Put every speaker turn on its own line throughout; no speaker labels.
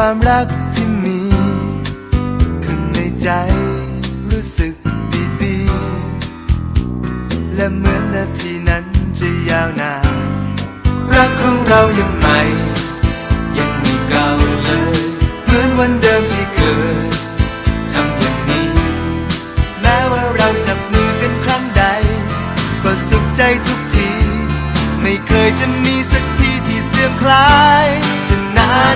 ความรักที่มีข้างในใจรู้สึกดีๆ และเหมือนนาทีนั้นจะยาวนานรักของเรายังใหม่ ยังมีเก่าเลย เหมือนวันเดิมที่เคยทำอย่างนี้ แม้ว่าเราจับมือกันครั้งใด ก็สุขใจทุกที ไม่เคยจะมีสักทีที่เสื่อมคลาย จะนาน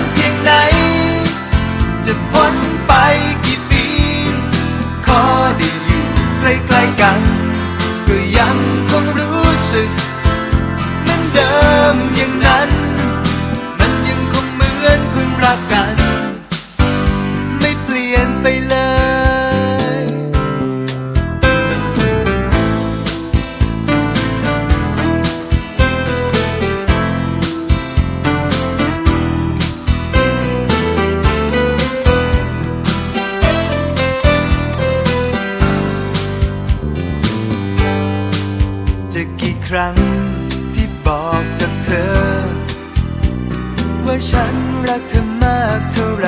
เพียงไหน ฉันรักเธอมากเท่าไร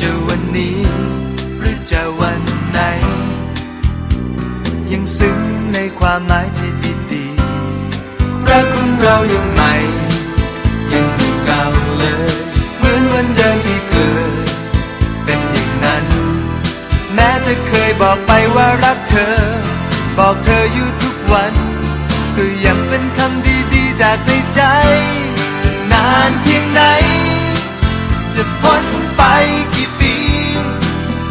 จะวันนี้หรือจะวันไหน ยังซึ้งในความหมายที่ดีๆรักของเรายังใหม่ ยังเก่าเลย เหมือนวันเดิมที่เคยเป็นอย่างนั้น แม้จะเคยบอกไปว่ารักเธอ บอกเธออยู่ทุกวัน ก็ยังเป็นคำดีๆจากในใจ นานเพียงไหน จะพ้นไปกี่ปี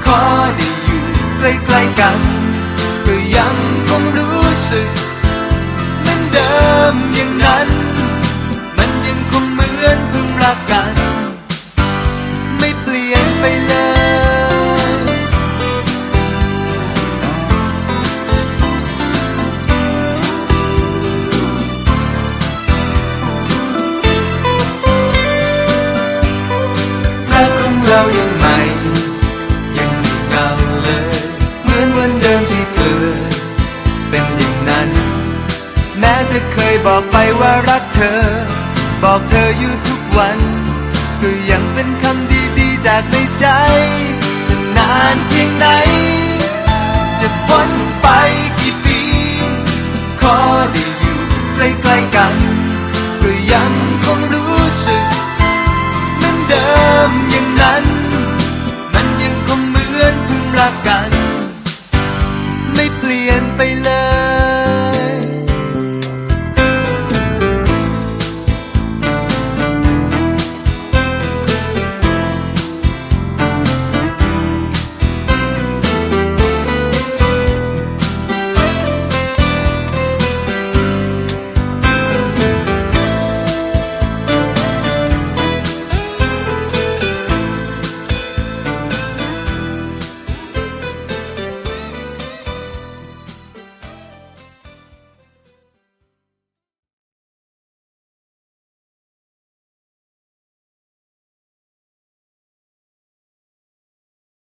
ขอได้อยู่ใกล้ๆกันก็ยังคงรู้สึกเหมือนเดิมอย่างนั้น มันยังคงเหมือนเพิ่งรักกัน็นอย่างนั้น แม้จะเคยบอกไปว่ารักเธอ บอกเธออยู่ทุกวัน ก็ยังเป็นคำดีๆจากในใจ จะนานเพียงไหน จะพ้นไปกี่ปี ขอได้อยู่ใกล้ๆกัน